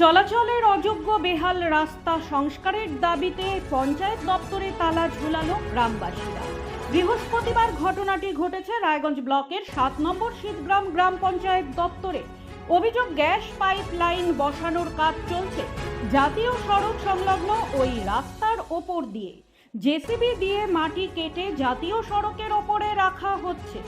চলাচলের অযোগ্য বেহাল রাস্তা সংস্কারের দাবিতে পঞ্চায়েত দপ্তরে তালা ঝুলালো গ্রামবাসীরা। বৃহস্পতিবার ঘটনাটি ঘটেছে রায়গঞ্জ ব্লকের সাত নম্বর শীতগ্রাম গ্রাম পঞ্চায়েত দপ্তরে। অভিযোগ, গ্যাস পাইপ লাইন বসানোর কাজ চলছে। জাতীয় সড়ক সংলগ্ন ওই রাস্তার ওপর দিয়ে। জেসিবি দিয়ে মাটি কেটে জাতীয় সড়কের ওপরে রাখা হচ্ছে।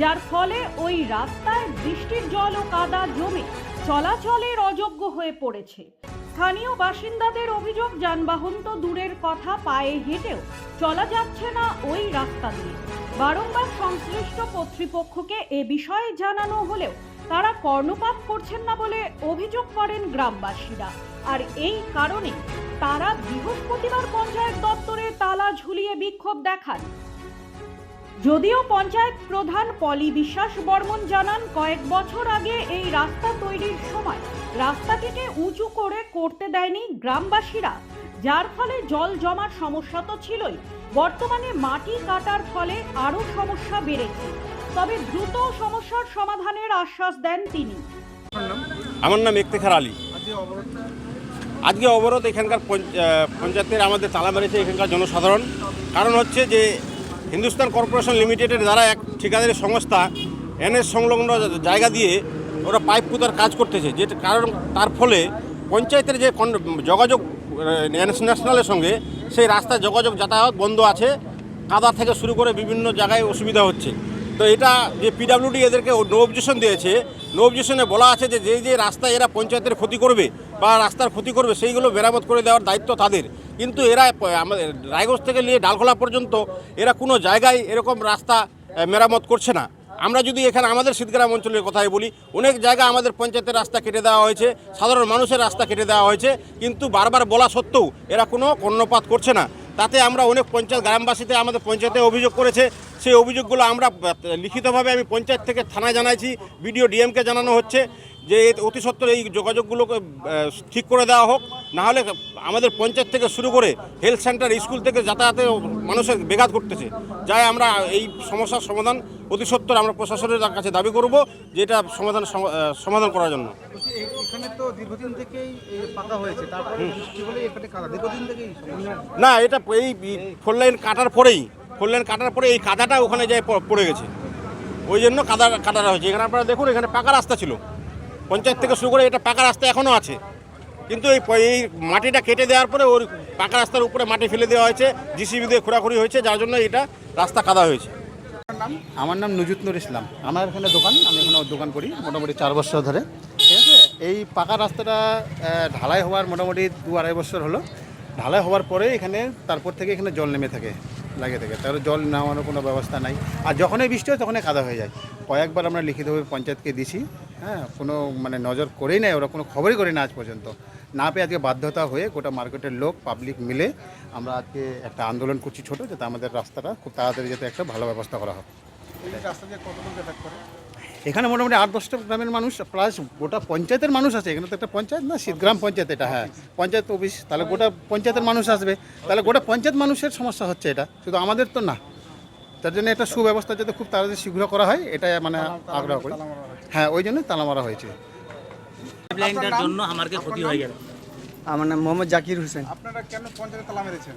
যার ফলে ওই রাস্তায় বৃষ্টির জল ও কাদা জমে। চলাচলের অযোগ্য হয়ে পড়েছে। স্থানীয় বাসিন্দাদের অভিযোগ, যানবাহন তো দূরের কথা, পায়ে হেঁটেও চলা যাচ্ছে না ওই রাস্তা দিয়ে। বারংবার সংশ্লিষ্ট কর্তৃপক্ষকে এ বিষয়ে জানানো হলেও তারা কর্ণপাত করছেন না বলে অভিযোগ করেন গ্রামবাসীরা। আর এই কারণে তারা বৃহস্পতিবার পঞ্চায়েত দপ্তরে তালা ঝুলিয়ে বিক্ষোভ দেখান। যদিও পঞ্চায়েত প্রধান পলি বিশ্বাস বর্মন জানান, কয়েক বছর আগে এই রাস্তা তৈরির সময় রাস্তাটিকে উঁচু করে করতে দেয়নি গ্রামবাসীরা, যার ফলে জল জমার সমস্যা তো ছিলই। বর্তমানে মাটি কাটার ফলে আরও সমস্যা বেড়েছে। তবে দ্রুত সমস্যার সমাধানের আশ্বাস দেন তিনি। আমার নাম ইফতেখার আলী। আজকে অবরোধ এখানকার পঞ্চায়েতের আমাদের তালা মেরেছে এখানকার জনসাধারণ। কারণ হচ্ছে যে হিন্দুস্তান কর্পোরেশন লিমিটেডের দ্বারা এক ঠিকাদারি সংস্থা এনএস সংলগ্ন জায়গা দিয়ে ওরা পাইপ পুতার কাজ করতেছে যে কারণ তার ফলে পঞ্চায়েতের যে যোগাযোগ ন্যাশনালের সঙ্গে সেই রাস্তায় যোগাযোগ যাতায়াত বন্ধ আছে, কাদা থেকে শুরু করে বিভিন্ন জায়গায় অসুবিধা হচ্ছে। তো এটা যে পিডাব্লিউডি এদেরকে নো অবজেশন দিয়েছে নো অবজেশনে বলা আছে যে যে যে রাস্তায় এরা পঞ্চায়েতের ক্ষতি করবে বা রাস্তার ক্ষতি করবে, সেইগুলো মেরামত করে দেওয়ার দায়িত্ব তাদের। কিন্তু এরা, আমাদের রায়গঞ্জ থেকে নিয়ে ডালখোলা পর্যন্ত, এরা কোনো জায়গায় এরকম রাস্তা মেরামত করছে না। আমরা যদি এখানে আমাদের শীতগ্রাম অঞ্চলের কথাই বলি, অনেক জায়গা আমাদের পঞ্চায়েতের রাস্তা কেটে দেওয়া হয়েছে, সাধারণ মানুষের রাস্তা কেটে দেওয়া হয়েছে, কিন্তু বারবার বলা সত্ত্বেও এরা কোনো কর্ণপাত করছে না। তাতে আমরা অনেক পঞ্চায়েত, গ্রামবাসীতে আমাদের পঞ্চায়েতে অভিযোগ করেছে। সেই অভিযোগগুলো আমরা লিখিতভাবে আমি পঞ্চায়েত থেকে থানায় জানাইছি, বিডিও ডিএমকে জানানো হচ্ছে যে অতি সত্বর এই যোগাযোগগুলোকে ঠিক করে দেওয়া হোক। নাহলে আমাদের পঞ্চায়েত থেকে শুরু করে হেলথ সেন্টার স্কুল থেকে যাতায়াতে মানুষের বেঘাত ঘটতেছে। যাই আমরা এই সমস্যার সমাধান অতি সত্বর আমরা প্রশাসনের কাছে দাবি করব যে এটা সমাধান সম- সমাধান করার জন্য। হলে। না এটা এই ফোর লাইন কাটার পরেই ফোর লাইন কাটার পরে এই কাদাটা ওখানে যায় প- পড়ে গেছে। ওই জন্য কাদা কাটাটা হয়েছে। এখানে আপনারা দেখুন এখানে পাকা রাস্তা ছিল। পঞ্চায়েত থেকে শুরু করে এটা পাকা রাস্তা এখনও আছে। কিন্তু এই এই মাটিটা কেটে দেওয়ার পরে ওর পাকা রাস্তার উপরে মাটি ফেলে দেওয়া হয়েছে জিসিবি দিয়ে খোঁড়াখুড়ি হয়েছে, যার জন্য এটা রাস্তা কাদা হয়েছে। আমার নাম নুজুতনুর ইসলাম। আমার এখানে দোকান, আমি এখানে দোকান করি মোটামুটি চার বছর ধরে। ঠিক আছে? এই পাকা রাস্তাটা ঢালাই হওয়ার মোটামুটি দু আড়াই বছর হলো। ঢালাই হওয়ার পরে এখানে, তারপর থেকে এখানে জল নেমে থাকে, লাগে থাকে। তাহলে জল নেওয়ানোর কোনো ব্যবস্থা নাই। আর যখনই বৃষ্টি হয়, তখনই কাদা হয়ে যায়। কয়েকবার আমরা লিখিতভাবে পঞ্চায়েতকে দিছি হ্যাঁ? কোনো মানে নজর করেই নেয় ওরা কোনো খবরই করে না আজ পর্যন্ত। না পেয়ে আজকে বাধ্যতা হয়ে গোটা মার্কেটের লোক পাবলিক মিলে আমরা আজকে একটা আন্দোলন করছি ছোটো যাতে আমাদের রাস্তাটা খুব তাড়াতাড়ি যাতে একটা ভালো ব্যবস্থা করা হয়। এখানে মোটামুটি আট দশটা গ্রামের মানুষ প্লাস গোটা পঞ্চায়েতের মানুষ আছে। এখানে তো একটা পঞ্চায়েত না শীতগ্রাম পঞ্চায়েত এটা হ্যাঁ। পঞ্চায়েত অফিস তাহলে গোটা পঞ্চায়েতের মানুষ আসবে। তাহলে গোটা পঞ্চায়েত মানুষের সমস্যা হচ্ছে এটা শুধু আমাদের তো না। তার জন্য একটা সুব্যবস্থা যাতে খুব তাড়াতাড়ি শীঘ্র করা হয় এটা মানে আগ্রহ করি। হ্যাঁ ওই জন্য তালা মারা হয়েছে। লাইনটার জন্য আমাকে ক্ষতি হয়ে গেল। আমার নাম মোহাম্মদ জাকির হোসেন। আপনারা কেন পঞ্চায়েতে তালা মেরেছেন?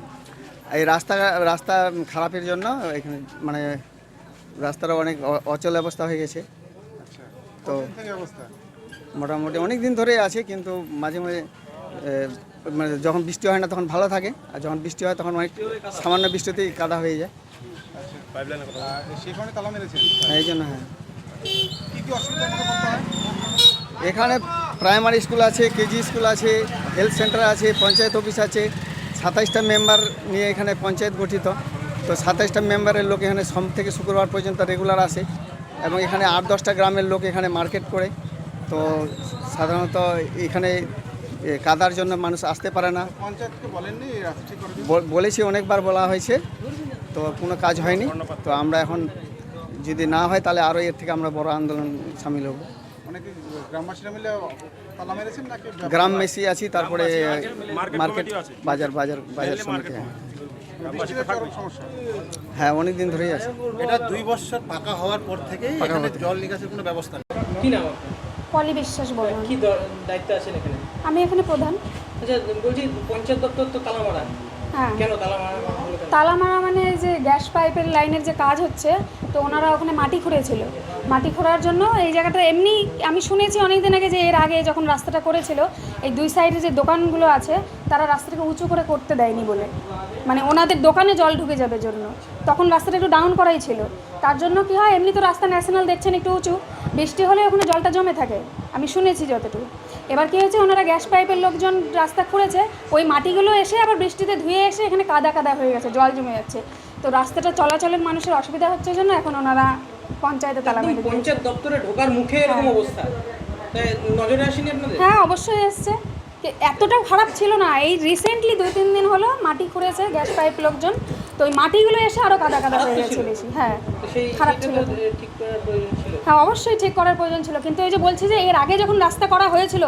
এই রাস্তা রাস্তা খারাপের জন্য এখানে মানে রাস্তার অনেক অচল অবস্থা হয়ে গেছে। আচ্ছা তো মোটামুটি অনেক দিন ধরে আছে কিন্তু মাঝে মাঝে মানে যখন বৃষ্টি হয় না তখন ভালো থাকে আর যখন বৃষ্টি হয় তখন অনেক সামান্য বৃষ্টিতেই কাদা হয়ে যায়। মেরেছেন? এই জন্য হ্যাঁ। হয়? এখানে প্রাইমারি স্কুল আছে কেজি স্কুল আছে হেলথ সেন্টার আছে পঞ্চায়েত অফিস আছে। সাতাইশটা মেম্বার নিয়ে এখানে পঞ্চায়েত গঠিত। তো সাতাইশটা মেম্বারের লোক এখানে সোম থেকে শুক্রবার পর্যন্ত রেগুলার আসে এবং এখানে আট দশটা গ্রামের লোক এখানে মার্কেট করে। তো সাধারণত এখানে কাদার জন্য মানুষ আসতে পারে না। বলেছি অনেকবার বলা হয়েছে তো কোনো কাজ হয়নি। তো আমরা এখন যদি না হয় তাহলে আরও এর থেকে আমরা বড় আন্দোলন সামিল হব অনেকে গ্রামবাসীরা মিলে তালা মেরেছেন নাকি গ্রাম মেসি আছি তারপরে মার্কেট বাজার বাজার বাজার সমিতি হ্যাঁ। হ্যাঁ অনেক দিন ধরেই আছে। এটা দুই বছর পাকা হওয়ার পর থেকেই এখানে জল নিকাশের কোনো ব্যবস্থা নেই। কি নাম আপনার? পলি বিশ্বাস বলুন। কি দ- দায়িত্ব আছেন এখানে? আমি এখানে প্রধান। আচ্ছা বলছি পঞ্চায়েত দপ্তর তো তালা মারা হ্যাঁ। তালা মারা তালা মারা মানে এই যে গ্যাস পাইপের লাইনের যে কাজ হচ্ছে তো ওনারা ওখানে মাটি খুঁড়েছিল। মাটি খোঁড়ার জন্য এই জায়গাটা এমনি আমি শুনেছি অনেক দিন আগে যে এর আগে যখন রাস্তাটা করেছিল এই দুই সাইডে যে দোকানগুলো আছে তারা রাস্তাটাকে উঁচু করে করতে দেয়নি বলে। মানে ওনাদের দোকানে জল ঢুকে যাবে জন্য। তখন রাস্তাটা একটু ডাউন করাই ছিল। তার জন্য কি হয় এমনি তো রাস্তা ন্যাশনাল দেখছেন একটু উঁচু। বৃষ্টি হলে ওখানে জলটা জমে থাকে। আমি শুনেছি যতটুকু। এবার কি হয়েছে ওনারা গ্যাস পাইপের লোকজন রাস্তা খুঁড়েছে ওই মাটিগুলো এসে আবার বৃষ্টিতে ধুয়ে এসে এখানে কাদা কাদা হয়ে গেছে জল জমে যাচ্ছে। তো রাস্তাটা চলাচলের মানুষের অসুবিধা হচ্ছে জন্য এখন ওনারা পঞ্চায়েতে তালা মেরে পঞ্চায়েত দপ্তরে ঢোকার মুখে এরকম অবস্থা। নজরে আসেনি আপনাদের? হ্যাঁ অবশ্যই এসছে। যে এতটাও খারাপ ছিল না। এই রিসেন্টলি দুই তিন দিন হলো মাটি খুঁড়েছে গ্যাস পাইপ লোকজন। তো ওই মাটিগুলো এসে আরও কাদা কাদা হয়ে গেছে বেশি। হ্যাঁ খারাপ ছিল। ঠিক করার প্রয়োজন হ্যাঁ অবশ্যই ঠিক করার প্রয়োজন ছিল। কিন্তু এই যে বলছি যে এর আগে যখন রাস্তা করা হয়েছিল,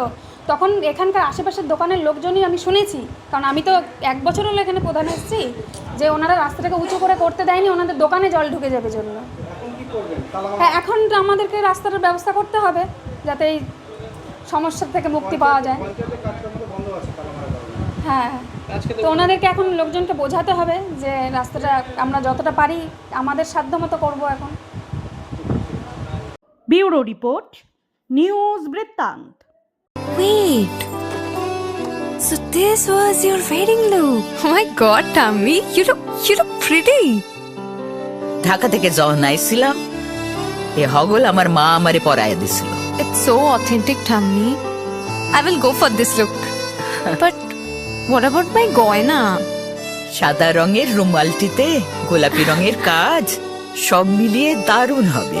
তখন এখানকার আশেপাশের দোকানের লোকজনই আমি শুনেছি। কারণ আমি তো এক বছর হলো এখানে প্রধান এসেছি, যে ওনারা রাস্তাটাকে উঁচু করে করতে দেয়নি, ওনাদের দোকানে জল ঢুকে যাবে জন্য। হ্যাঁ এখন আমাদেরকে রাস্তাটার ব্যবস্থা করতে হবে, যাতে এই সমস্যার থেকে মুক্তি পাওয়া যায়। হ্যাঁ তো ওনাদেরকে এখন লোকজনকে বোঝাতে হবে যে রাস্তাটা আমরা যতটা পারি আমাদের সাধ্য মতো করব এখন। ব্যুরো রিপোর্ট নিউজ বৃত্তান্ত Wait. So this was your wedding look. Oh my god, Tammy, you look you look pretty. Dhaka থেকে যখন আইছিলাম এ হগল আমার মা আমারে পরায় দিছিল It's so authentic, Tammy. I will go for this look. but what about my goina? সাদা রঙের রুমালটিতে গোলাপি রঙের কাজ সব মিলিয়ে দারুণ হবে